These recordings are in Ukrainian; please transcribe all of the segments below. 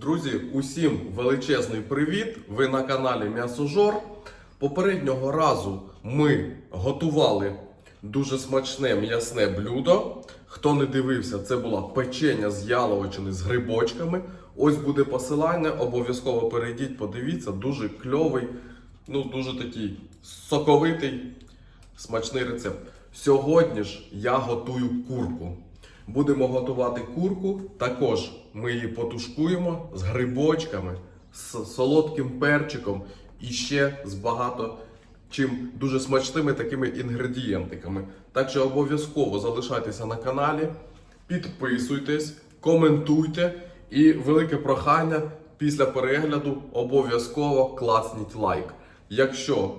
Друзі, усім величезний привіт! Ви на каналі М'ясожор. Попереднього разу ми готували дуже смачне м'ясне блюдо. Хто не дивився, це була печення з яловичини з грибочками. Ось буде посилання, обов'язково перейдіть, подивіться, дуже кльовий, ну дуже такий соковитий, смачний рецепт. Сьогодні ж я готую курку. Будемо готувати курку. Також ми її потушкуємо з грибочками, з солодким перчиком і ще з багато чим дуже смачними такими інгредієнтиками. Так що обов'язково залишайтеся на каналі, підписуйтесь, коментуйте і велике прохання після перегляду обов'язково клацніть лайк. Якщо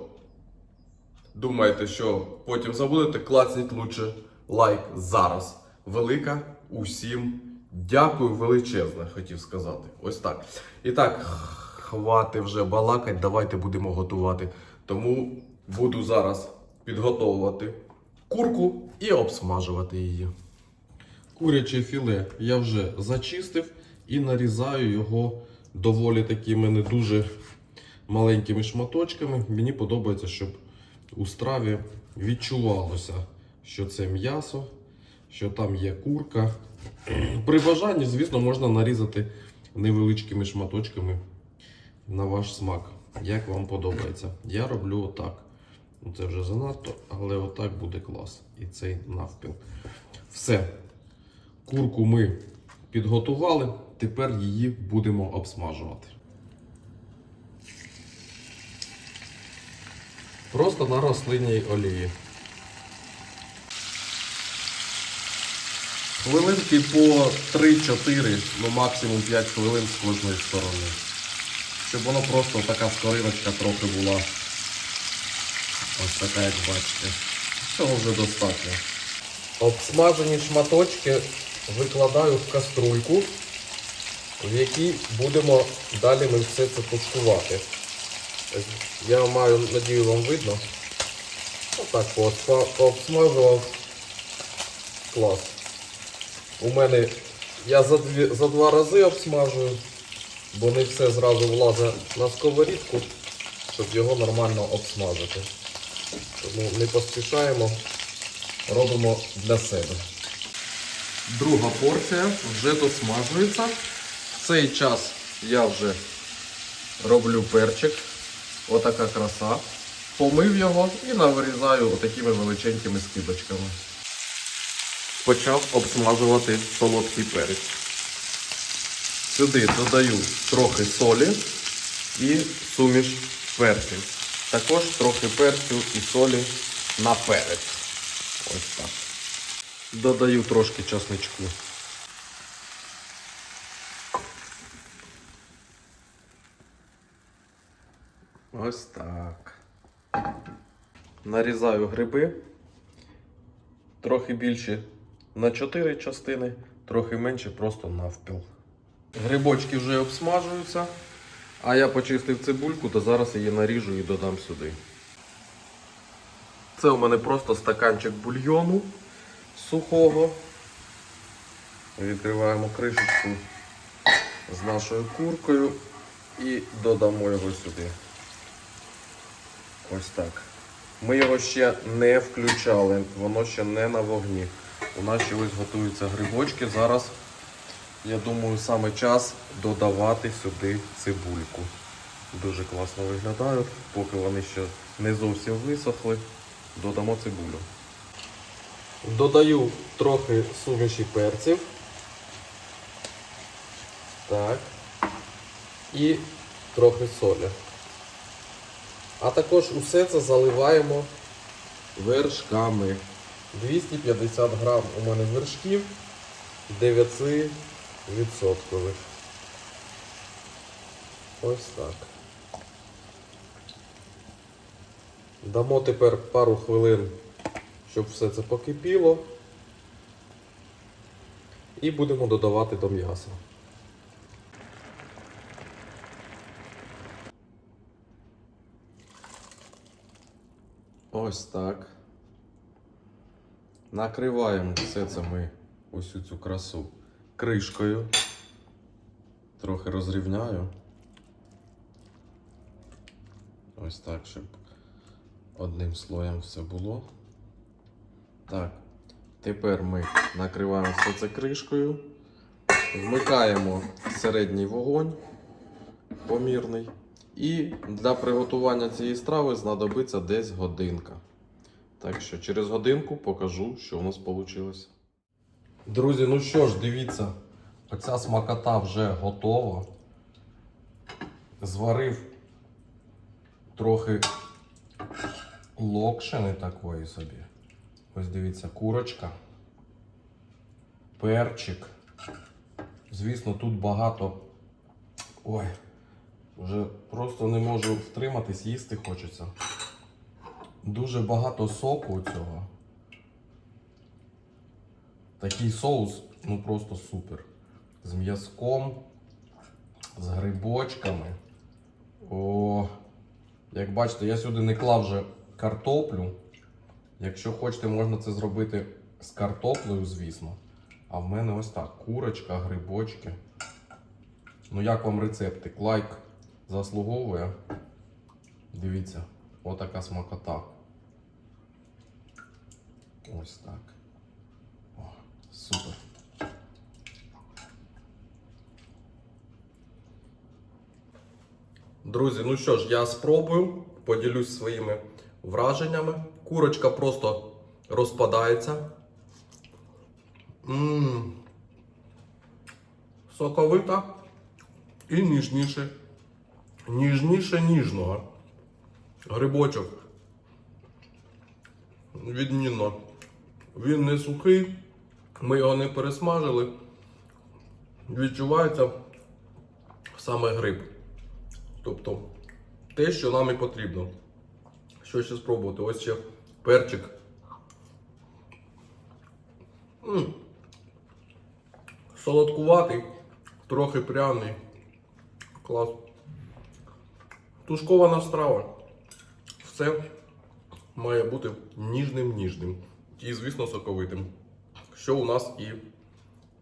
думаєте, що потім забудете, клацніть лучше лайк зараз. Велика усім дякую величезне, хотів сказати. Ось так. І так, хвати вже балакать, давайте будемо готувати. Тому буду зараз підготовувати курку і обсмажувати її. Куряче філе я вже зачистив і нарізаю його доволі такими не дуже маленькими шматочками. Мені подобається, щоб у страві відчувалося, що це м'ясо, що там є курка. При бажанні, звісно, можна нарізати невеличкими шматочками на ваш смак, як вам подобається. Я роблю отак. Ну, Це вже занадто, але отак буде клас. І цей навпіл. Все. Курку ми підготували, тепер її будемо обсмажувати. Просто на рослинній олії. Хвилинки по 3-4, ну максимум 5 хвилин з кожної сторони. Щоб воно просто така скориночка трохи була. Ось така, як бачите. Цього вже достатньо. Обсмажені шматочки викладаю в каструльку, в якій будемо далі ми все це тушкувати. Я маю надію, вам видно. Отак пообсма- пообсмажував. Клас. У мене я за, дві, за два рази обсмажую, бо не все зразу влазить на сковорідку, щоб його нормально обсмажити. Тому не поспішаємо, робимо для себе. Друга порція вже досмажується. В цей час я вже роблю перчик. Отака краса. Помив його і навирізаю отакими величенькими скибочками. Почав обсмажувати солодкий перець. Сюди додаю трохи солі і суміш перців. Також трохи перцю і солі на перець. Ось так. Додаю трошки часничку. Ось так. Нарізаю гриби. Трохи більше на 4 частини, трохи менше просто навпіл. Грибочки вже обсмажуються, а я почистив цибульку, то зараз її наріжу і додам сюди. Це у мене просто стаканчик бульйону сухого. Відкриваємо кришечку з нашою куркою і додамо його сюди. Ось так. Ми його ще не включали, воно ще не на вогні. У нас ще ось готуються грибочки. Зараз, я думаю, саме час додавати сюди цибульку. Дуже класно виглядають, поки вони ще не зовсім висохли, додамо цибулю. Додаю трохи суміші перців. Так. І трохи солі. А також усе це заливаємо вершками. 250 грам у мене вершків 9%. Ось так. Дамо тепер пару хвилин, щоб все це покипіло. І будемо додавати до м'яса. Ось так. Накриваємо все це ми усю цю красу кришкою. трохи розрівняю. Ось так, щоб одним слоєм все було. Так, тепер ми накриваємо все це кришкою, вмикаємо середній вогонь помірний. І для приготування цієї страви знадобиться десь годинка. Так що через годинку покажу, що у нас вийшло. Друзі, ну що ж, дивіться, оця смакота вже готова. Зварив трохи локшини такої собі. Ось дивіться, курочка, перчик. Звісно, тут багато. Ой, вже просто не можу втриматись, їсти хочеться. Дуже багато соку цього. Такий соус, ну просто супер. З м'язком, з грибочками. О, як бачите, я сюди не клав вже картоплю. Якщо хочете, можна це зробити з картоплею, звісно. А в мене ось так: курочка, грибочки. Ну, як вам рецептик? Лайк заслуговує. Дивіться, отака смакота. Ось так. О, супер. Друзі, ну що ж, я спробую, поділюсь своїми враженнями. Курочка просто розпадається. Ммм. Соковита і ніжніше. Ніжніше ніжного. Грибочок. Відмінно. Він не сухий, ми його не пересмажили. Відчувається саме гриб. Тобто те, що нам і потрібно. Що ще спробувати? Ось ще перчик. М. Солодкуватий, трохи пряний. Клас. Тушкована страва. Все має бути ніжним-ніжним. І, звісно, соковитим. Що у нас і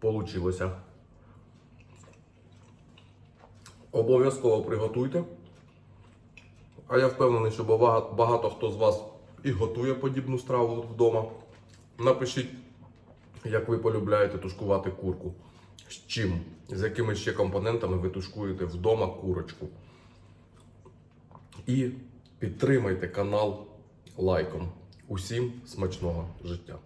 вийшло. Обов'язково приготуйте. А я впевнений, що багато, хто з вас і готує подібну страву вдома. Напишіть, як ви полюбляєте тушкувати курку. З чим, з якими ще компонентами ви тушкуєте вдома курочку. І підтримайте канал лайком. Усім смачного життя!